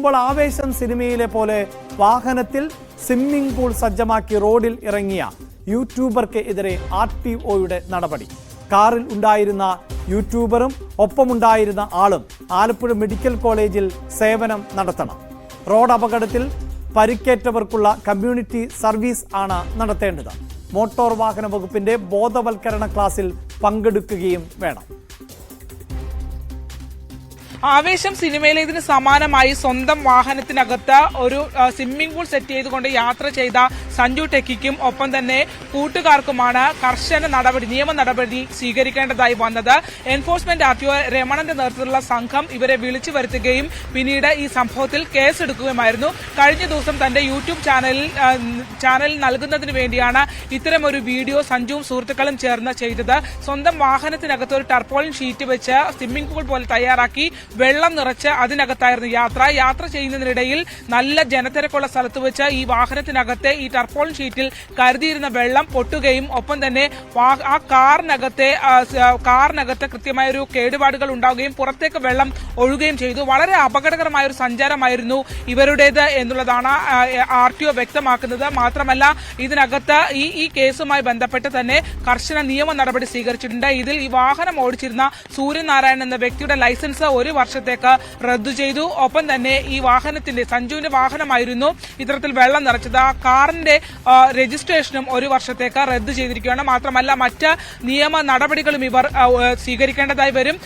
നോക്കുമ്പോൾ ആവേശം സിനിമയിലെ പോലെ വാഹനത്തിൽ സ്വിമ്മിംഗ് പൂൾ സജ്ജമാക്കി റോഡിൽ ഇറങ്ങിയ യൂട്യൂബർക്ക് എതിരെ ആർ ടി ഒയുടെ നടപടി. കാറിൽ ഉണ്ടായിരുന്ന യൂട്യൂബറും ഒപ്പമുണ്ടായിരുന്ന ആളും ആലപ്പുഴ മെഡിക്കൽ കോളേജിൽ സേവനം നടത്തണം. റോഡ് അപകടത്തിൽ പരിക്കേറ്റവർക്കുള്ള കമ്മ്യൂണിറ്റി സർവീസ് ആണ് നടത്തേണ്ടത്. മോട്ടോർ വാഹന വകുപ്പിന്റെ ബോധവൽക്കരണ ക്ലാസ്സിൽ പങ്കെടുക്കുകയും വേണം. ആവേശം സിനിമയിലെ ഇതിന് സമാനമായി സ്വന്തം വാഹനത്തിനകത്ത് ഒരു സ്വിമ്മിംഗ് പൂൾ സെറ്റ് ചെയ്തുകൊണ്ട് യാത്ര ചെയ്ത സഞ്ജു ടെക്കിക്കും ഒപ്പം തന്നെ കൂട്ടുകാർക്കുമാണ് കർശന നടപടി നിയമ നടപടി സ്വീകരിക്കേണ്ടതായി വന്നത്. എൻഫോഴ്സ്മെന്റ് ആർ ടി ഒ രമണന്റെ നേതൃത്വത്തിലുള്ള സംഘം ഇവരെ വിളിച്ചു വരുത്തുകയും പിന്നീട് ഈ സംഭവത്തിൽ കേസെടുക്കുകയുമായിരുന്നു. കഴിഞ്ഞ ദിവസം തന്റെ യൂട്യൂബ് ചാനലിൽ ചാനൽ നൽകുന്നതിന് വേണ്ടിയാണ് ഇത്തരമൊരു വീഡിയോ സഞ്ജുവും സുഹൃത്തുക്കളും ചേർന്ന് ചെയ്തത്. സ്വന്തം വാഹനത്തിനകത്ത് ഒരു ടർപ്പോളിൻ ഷീറ്റ് വെച്ച് സ്വിമ്മിംഗ് പൂൾ പോലെ തയ്യാറാക്കി വെള്ളം നിറച്ച് അതിനകത്തായിരുന്നു യാത്ര. യാത്ര ചെയ്യുന്നതിനിടയിൽ നല്ല ജനത്തിരക്കുള്ള സ്ഥലത്ത് വെച്ച് ഈ വാഹനത്തിനകത്തെ ഈ ടർപ്പോൾ ഷീറ്റിൽ കരുതിയിരുന്ന വെള്ളം പൊട്ടുകയും ഒപ്പം തന്നെ ആ കാറിനകത്തെ കാറിനകത്ത് കൃത്യമായ ഒരു കേടുപാടുകൾ ഉണ്ടാവുകയും പുറത്തേക്ക് വെള്ളം ഒഴുകുകയും ചെയ്തു. വളരെ അപകടകരമായ ഒരു സഞ്ചാരമായിരുന്നു ഇവരുടേത് എന്നുള്ളതാണ് ആർ ടി ഒ വ്യക്തമാക്കുന്നത്. മാത്രമല്ല ഇതിനകത്ത് ഈ ഈ കേസുമായി ബന്ധപ്പെട്ട് തന്നെ കർശന നിയമ നടപടി സ്വീകരിച്ചിട്ടുണ്ട്. ഇതിൽ ഈ വാഹനം ഓടിച്ചിരുന്ന സൂര്യനാരായണൻ എന്ന വ്യക്തിയുടെ ലൈസൻസ് ഒരു വർഷത്തേക്ക് റദ്ദു ചെയ്തു. ഒപ്പം തന്നെ ഈ വാഹനത്തിന്റെ സഞ്ജുവിന്റെ വാഹനമായിരുന്നു ഇത്തരത്തിൽ വെള്ളം നിറച്ചത്. ആ കാറിന്റെ രജിസ്ട്രേഷനും ഒരു വർഷത്തേക്ക് റദ്ദു ചെയ്തിരിക്കുകയാണ്. മാത്രമല്ല മറ്റ് നിയമ നടപടികളും ഇവർ സ്വീകരിക്കേണ്ടതായി വരും.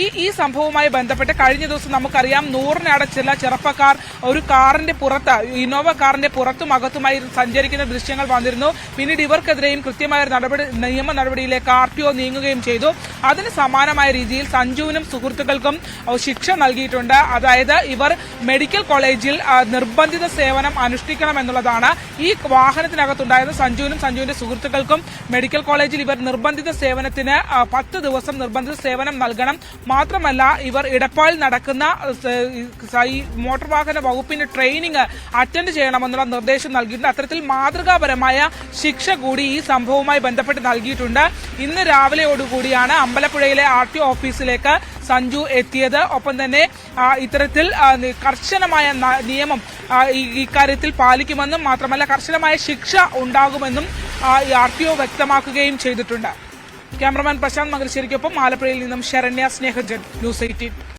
ഈ ഈ സംഭവവുമായി ബന്ധപ്പെട്ട് കഴിഞ്ഞ ദിവസം നമുക്കറിയാം നൂറിനട ചില ചെറുപ്പക്കാർ ഒരു കാറിന്റെ പുറത്ത് ഇന്നോവ കാറിന്റെ പുറത്തും അകത്തുമായി സഞ്ചരിക്കുന്ന ദൃശ്യങ്ങൾ വന്നിരുന്നു. പിന്നീട് ഇവർക്കെതിരെയും കൃത്യമായ നടപടി നിയമ നടപടിയിലേക്ക് ആർ ടി ഒ നീങ്ങുകയും ചെയ്തു. അതിന് സമാനമായ രീതിയിൽ സഞ്ജുവിനും സുഹൃത്തുക്കൾക്കും ശിക്ഷ നൽകിയിട്ടുണ്ട്. അതായത് ഇവർ മെഡിക്കൽ കോളേജിൽ നിർബന്ധിത സേവനം അനുഷ്ഠിക്കണം എന്നുള്ളതാണ് ഈ വാഹനത്തിനകത്തുണ്ടായിരുന്ന സഞ്ജുവിനും സഞ്ജുവിന്റെ സുഹൃത്തുക്കൾക്കും. മെഡിക്കൽ കോളേജിൽ ഇവർ നിർബന്ധിത സേവനത്തിന് പത്ത് ദിവസം നിർബന്ധിത സേവനം നൽകണം. മാത്രമല്ല ഇവർ ഇടപ്പാളിൽ നടക്കുന്ന ഈ മോട്ടോർ വാഹന വകുപ്പിന്റെ ട്രെയിനിങ് അറ്റൻഡ് ചെയ്യണമെന്നുള്ള നിർദ്ദേശം നൽകിയിട്ടുണ്ട്. അത്തരത്തിൽ മാതൃകാപരമായ ശിക്ഷ കൂടി ഈ സംഭവവുമായി ബന്ധപ്പെട്ട് നൽകിയിട്ടുണ്ട്. ഇന്ന് രാവിലെയോടുകൂടിയാണ് അമ്പലപ്പുഴയിലെ ആർ ടി ഓഫീസിലേക്ക് സഞ്ജു എത്തിയത്. ഒപ്പം തന്നെ ഇത്തരത്തിൽ കർശനമായ നിയമം ഇക്കാര്യത്തിൽ പാലിക്കുമെന്നും മാത്രമല്ല കർശനമായ ശിക്ഷ ഉണ്ടാകുമെന്നും ആർ ടി ഒ വ്യക്തമാക്കുകയും ചെയ്തിട്ടുണ്ട്. ക്യാമറമാൻ പ്രശാന്ത് മകരശ്ശേരിക്കൊപ്പം ആലപ്പുഴയിൽ നിന്നും ശരണ്യ സ്നേഹജൻ ന്യൂസ് എയ്റ്റീൻ.